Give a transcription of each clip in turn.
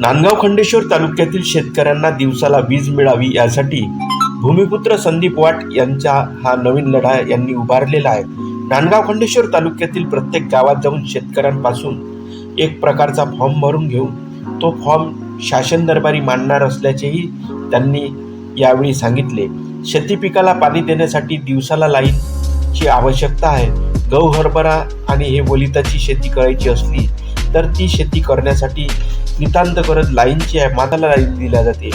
नांदगाव खंडेश्वर तालुक्यातील शेतकऱ्यांना दिवसाला वीज मिळावी यासाठी भूमिपुत्र संदीप वाट यांचा हा नवीन लढा यांनी उभारलेला आहे. नांदगाव खंडेश्वर तालुक्यातील प्रत्येक गावात जाऊन शेतकऱ्यांपासून एक प्रकारचा फॉर्म भरून घेऊन तो फॉर्म शासन दरबारी मांडणार असल्याचेही त्यांनी यावेळी सांगितले. शेती पिकाला पाणी देण्यासाठी दिवसाला लाईनची आवश्यकता आहे. गहू हरभरा आणि हे वलिताची शेती करायची असली तर ती शेती करण्यासाठी नितांत करत लाईनची आहे. माताला लाईन दिल्या जाते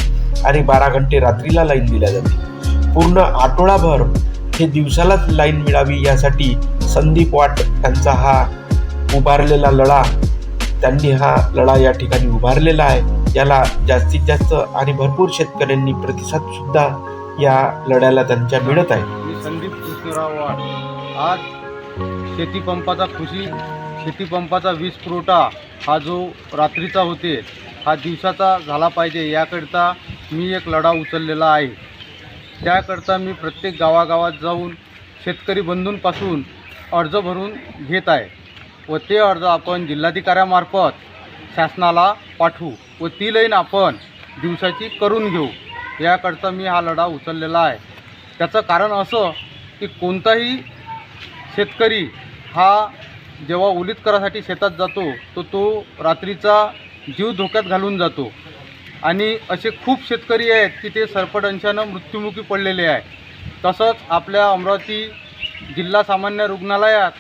आणि बारा घंटे रात्रीला लाईन दिल्या जाते. पूर्ण आठवडाभर हे दिवसालाच लाईन मिळावी यासाठी संदीप वाट यांचा हा उभारलेला लढा त्यांनी हा लढा या ठिकाणी उभारलेला आहे. याला जास्तीत जास्त आणि भरपूर शेतकऱ्यांनी प्रतिसाद सुद्धा या लढ्याला त्यांच्या मिळत आहे. मी संदीप कृष्णराव वाड आज शेतीपंपाचा खुशी शेतीपंपाचा वीज पुरवठा हा जो रात्रीचा होते हा दिवसाचा झाला पाहिजे याकरिता मी एक लढा उचललेला आहे. त्याकरता मी प्रत्येक गावागावात जाऊन शेतकरी बंधूंपासून अर्ज भरून घेत आहे व ते अर्ज आपण जिल्हाधिकाऱ्यामार्फत शासनाला पाठवू व ती लाईन आपण दिवसाची करून घेऊ. याकरता मी हा लढा उचललेला आहे. त्याचं कारण असं की कोणताही शेतकरी हा जेव्हा उलीत करासाठी शेतात जातो तर तो रात्रीचा जीव धोक्यात घालून जातो. आणि असे खूप शेतकरी आहेत की ते सरपटंशानं मृत्युमुखी पडलेले आहे तसंच आपल्या अमरावती जिल्हा सामान्य रुग्णालयात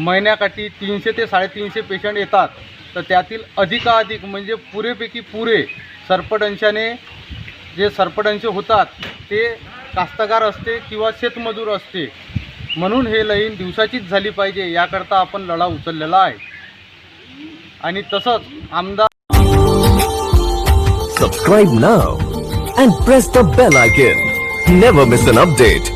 महिन्याकाठी तीनशे ते साडेतीनशे पेशंट येतात. तर त्यातील अधिकाधिक म्हणजे पुरेपैकी पुरे सरपटंशाने जे सरपटंश होतात ते कास्तकार असते किंवा शेतमजूर असते. म्हणून हे लईन दिवसाचीच झाली पाहिजे याकरता आपण लढा उचललेला आहे. आणि तसंच आमदार सबस्क्राईब ना and press the bell icon never miss an update